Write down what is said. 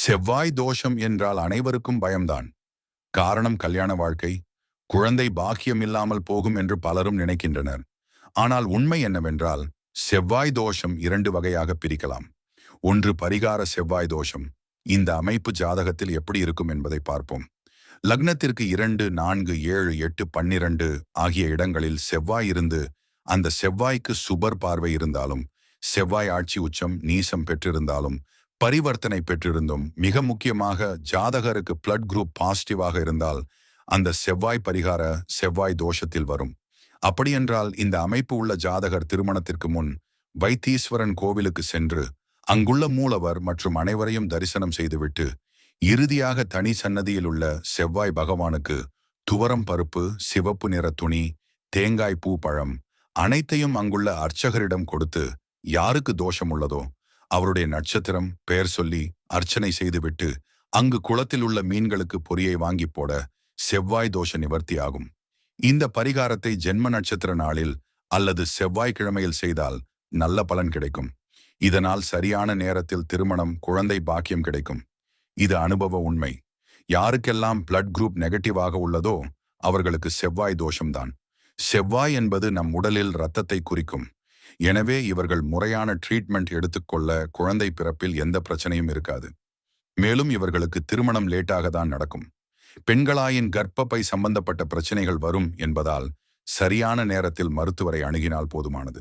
செவ்வாய் தோஷம் என்றால் அனைவருக்கும் பயம்தான். காரணம் கல்யாண வாழ்க்கை குழந்தை பாக்கியம் இல்லாமல் போகும் என்று பலரும் நினைக்கின்றனர். ஆனால் உண்மை என்னவென்றால் செவ்வாய் தோஷம் இரண்டு வகையாக பிரிக்கலாம். ஒன்று பரிகார செவ்வாய் தோஷம். இந்த அமைப்பு ஜாதகத்தில் எப்படி இருக்கும் என்பதை பார்ப்போம். லக்னத்திற்கு இரண்டு நான்கு ஏழு எட்டு பன்னிரண்டு ஆகிய இடங்களில் செவ்வாய் இருந்து அந்த செவ்வாய்க்கு சுபர் பார்வை இருந்தாலும் செவ்வாய் ஆட்சி உச்சம் நீசம் பெற்றிருந்தாலும் பரிவர்த்தனை பெற்றிருந்தும் மிக முக்கியமாக ஜாதகருக்கு பிளட் குரூப் பாசிட்டிவாக இருந்தால் அந்த செவ்வாய் பரிகார செவ்வாய் தோஷத்தில் வரும். அப்படியென்றால் இந்த அமைப்பு உள்ள ஜாதகர் திருமணத்திற்கு முன் வைத்தீஸ்வரன் கோவிலுக்கு சென்று அங்குள்ள மூலவர் மற்றும் அனைவரையும் தரிசனம் செய்துவிட்டு இறுதியாக தனி சன்னதியில் உள்ள செவ்வாய் பகவானுக்கு துவரம் பருப்பு சிவப்பு நிற துணி தேங்காய் பூ பழம் அனைத்தையும் அங்குள்ள அர்ச்சகரிடம் கொடுத்து யாருக்கு தோஷம் உள்ளதோ அவருடைய நட்சத்திரம் பெயர் சொல்லி அர்ச்சனை செய்துவிட்டு அங்கு குளத்தில் உள்ள மீன்களுக்கு பொரியை வாங்கி போட செவ்வாய் தோஷ நிவர்த்தி ஆகும் இந்த பரிகாரத்தை ஜென்ம நட்சத்திர நாளில் அல்லது செவ்வாய்க்கிழமையில் செய்தால் நல்ல பலன் கிடைக்கும். இதனால் சரியான நேரத்தில் திருமணம் குழந்தை பாக்கியம் கிடைக்கும். இது அனுபவ உண்மை. யாருக்கெல்லாம் பிளட் குரூப் நெகட்டிவாக உள்ளதோ அவர்களுக்கு செவ்வாய் தோஷம்தான். செவ்வாய் என்பது நம் உடலில் இரத்தத்தை குறிக்கும். எனவே இவர்கள் முறையான ட்ரீட்மெண்ட் எடுத்துக்கொள்ள குழந்தை பிறப்பில் எந்த பிரச்சனையும் இருக்காது. மேலும் இவர்களுக்கு திருமணம் லேட்டாக தான் நடக்கும். பெண்களாயின் கர்ப்பப்பை சம்பந்தப்பட்ட பிரச்சனைகள் வரும் என்பதால் சரியான நேரத்தில் மருத்துவரை அணுகினால் போதுமானது.